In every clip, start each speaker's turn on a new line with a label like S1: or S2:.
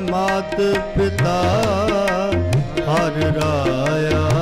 S1: ਮਾਤ ਪਿਤਾ ਹਰ ਰਾਇਆ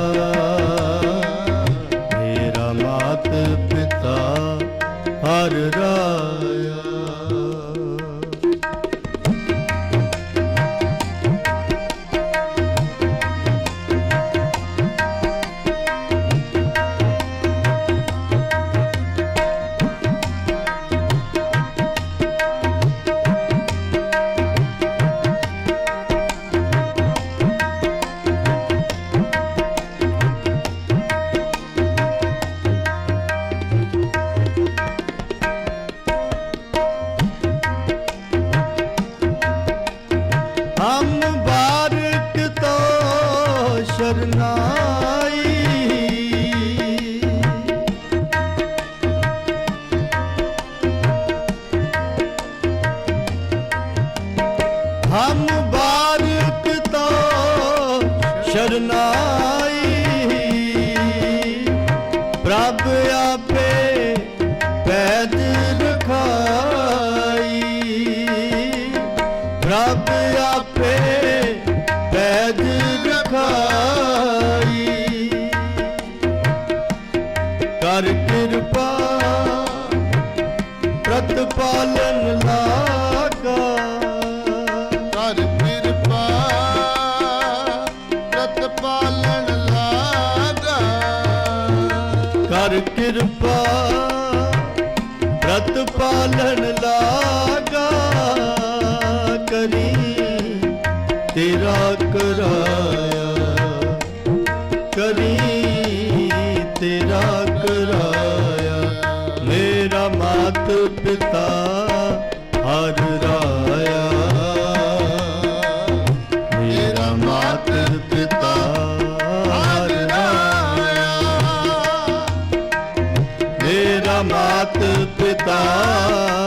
S1: ਹਮ ਬਾਰਕ ਤੋ
S2: ਸ਼ਰਨਾ માતા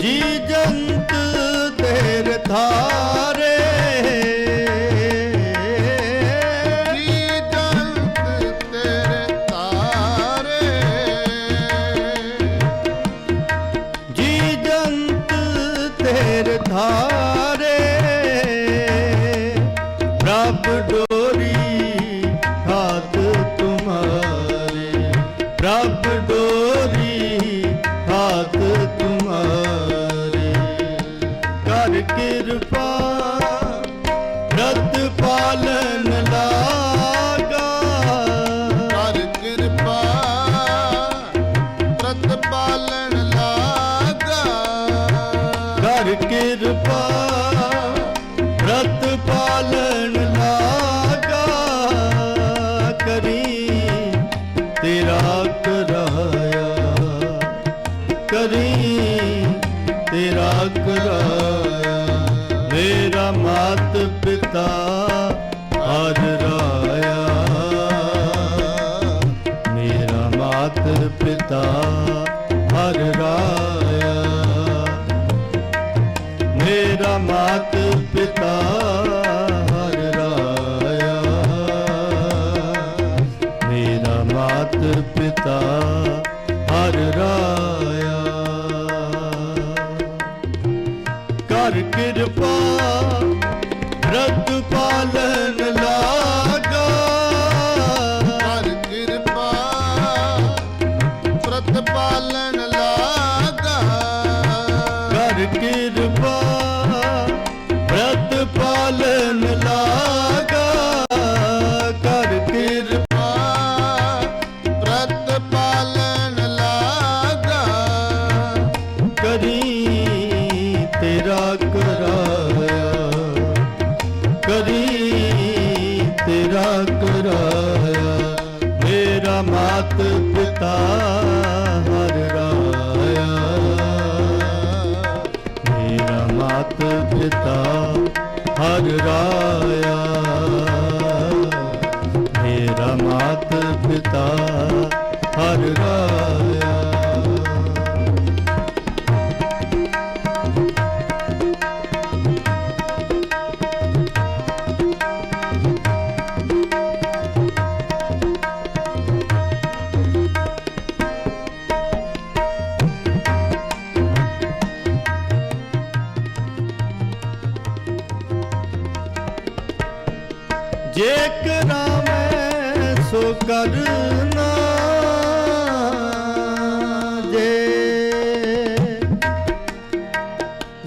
S1: ਜੀ ਜੰਤ ਤੇਰ
S2: ਥਾ ਤੇਰਾ
S1: ਕਰਾਇਆ ਮੇਰਾ ਮਾਤ ਪਿਤਾ ਹਰ ਰਾਇਆ ਮੇਰਾ ਮਾਤ ਪਿਤਾ பார்க்கிருப்பார்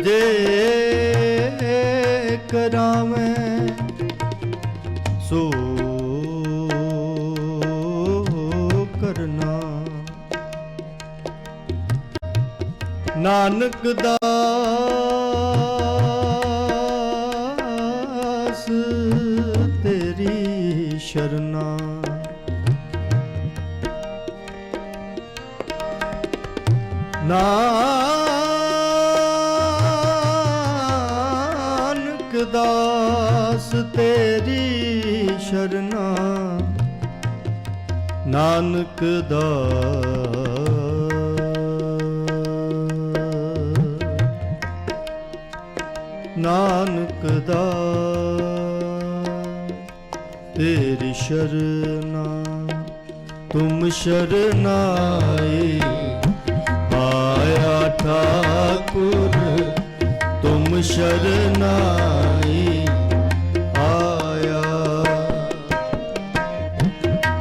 S1: ਜੇ ਕਰਾਵੇਂ ਸੋ ਕਰਨਾ। ਨਾਨਕ ਦਾ ਨਾਨਕ ਤੇਰੀ ਸ਼ਰਨਾ। ਨਾਨਕ ਦਾ ਨਾਨਕ ਦਾ ਤੇਰੀ ਸ਼ਰਨਾ। ਤੁਮ ਸ਼ਰਨਾਏ। ਪਾਇਆ ਠਾਕੁਰ ਤੁਮ ਸ਼ਰਨਾਈ ਆਇਆ।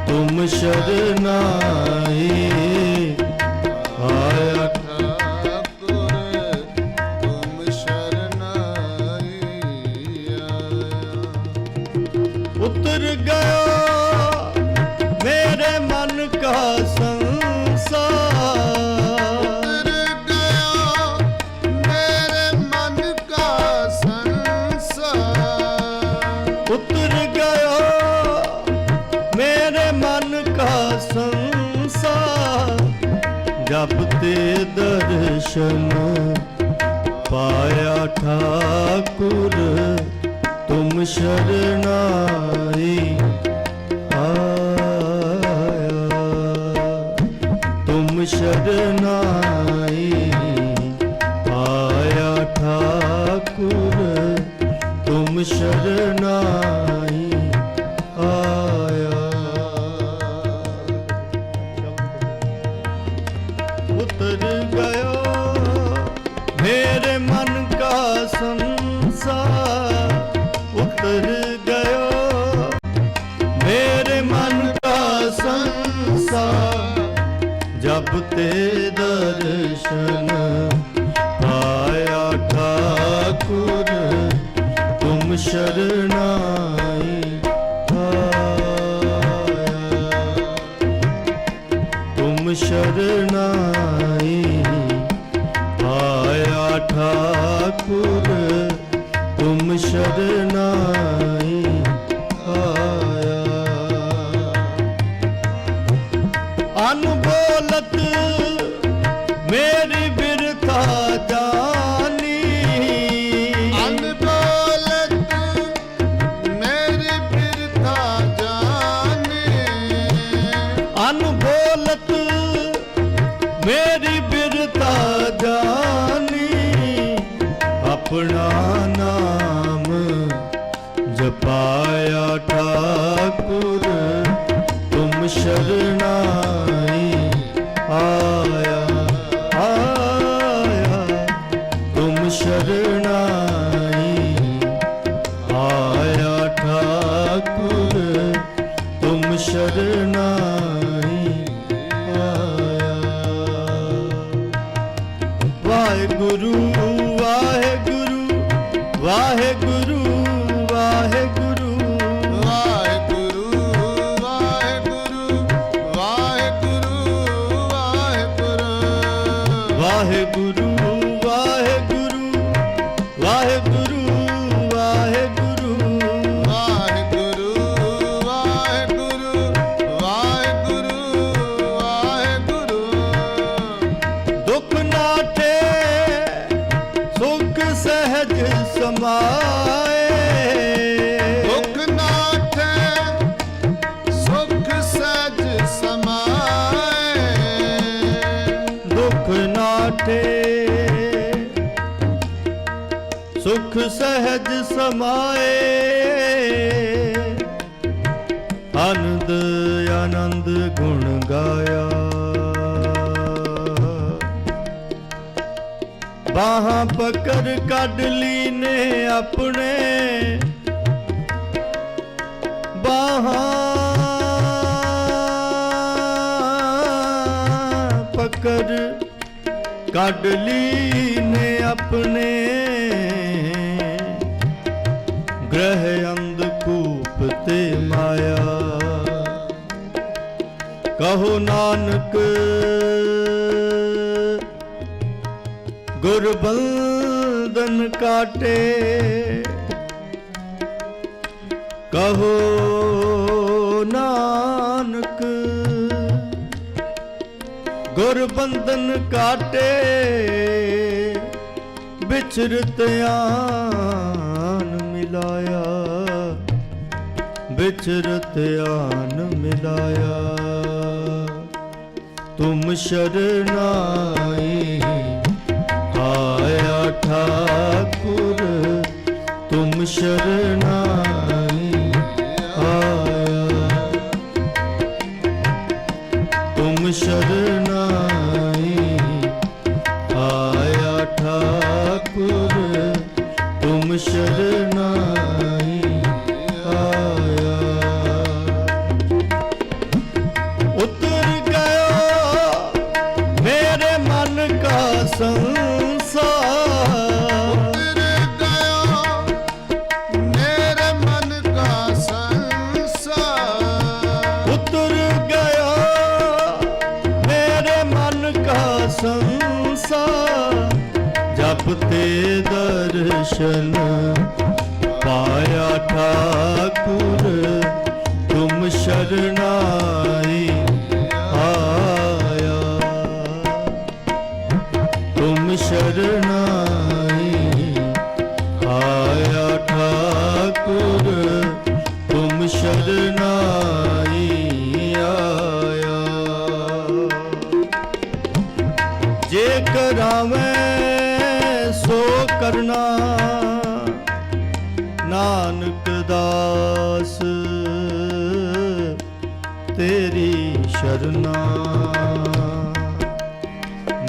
S1: ਤੁਮ ਸ਼ਰਨਾਈ ਜਬ ਤੇ ਦਰਸ਼ਨ ਪਾਇਆ ਠਾਕੁਰ ਤੁਮ ਸ਼ਰਨਾਈ ਆਇਆ। ਤੁਮ ਸ਼ਰਨਾਈ ਆਇਆ ਠਾਕੁਰ ਤੁਮ ਸ਼ਰਨਾਈ ਸ਼ਰਨਾਈ ਆਇਆ ਤੁਮ ਸ਼ਰਨਾਈ ਆਇਆ ਠਾਕੁਰ ਤੁਮ ਸ਼ਰਨਾਈ ਆਇਆ ਅਨਬੋਲਤ ਮੇਰੀ ਬਿਰਥਾ அழகு ਸੁਖ ਸਹਿਜ ਸਮਾਏ। ਆਨੰਦ ਆਨੰਦ ਗੁਣ ਗਾਇਆ। ਬਾਹਾਂ ਪਕੜ ਕੱਢ ਲਈ ਨੇ ਆਪਣੇ। ਬਾਹਾਂ ਕੱਢ ਲਈ ਨੇ ਆਪਣੇ। ਗ੍ਰਹਿ ਅੰਧ ਕੂਪ ਤੇ ਮਾਇਆ। ਕਹੋ ਨਾਨਕ ਗੁਰਬੰਦਨ ਕਾਟੇ। ਕਹੋ ਹੋਰ ਬੰਧਨ ਕਾਟੇ ਵਿਚਰਤਿਆਨ ਮਿਲਾਇਆ ਵਿਚਰਤਿਆਨ ਮਿਲਾਇਆ। ਤੁਮ ਸ਼ਰਨਾਈ ਆਇਆ ਠਾਕੁਰ ਤੁਮ ਸ਼ਰਨ should've ਜਪ ਤੇ ਦਰਸ਼ਨ ਪਾਇਆ ਠਾਕੁਰ ਤੁਮ ਸ਼ਰਨਾਈ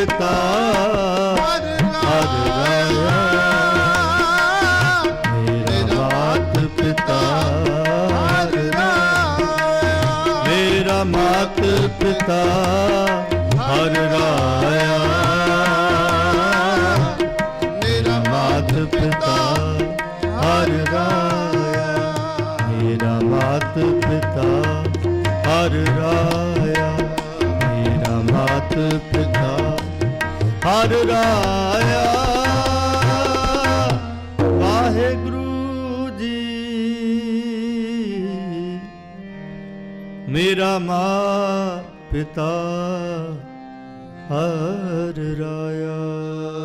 S1: ਮਾਤ ਪਿਤਾ
S2: ਹਰ
S1: ਹਰ ਰਾਇਆ ਮੇਰਾ ਮਾਤ ਪਿਤਾ, ਹਰ ਰਾਇਆ ਮੇਰਾ ਮਾਤ ਪਿਤਾ, ਹਰ ਰਾਇਆ।
S2: ਮੇਰਾ
S1: ਮਾਤ ਪਿਤਾ, ਹਰ ਰਾਇਆ। ਮੇਰਾ ਮਾਤ ਪਿਤਾ, ਹਰ ਰਾਇਆ। ਮੇਰਾ ਮਾਤ ਪਿਤਾ ਹਰ ਰਾਇਆ। ਵਾਹਿਗੁਰੂ ਜੀ। ਮੇਰਾ ਮਾਂ ਪਿਤਾ ਹਰ ਰਾਇਆ।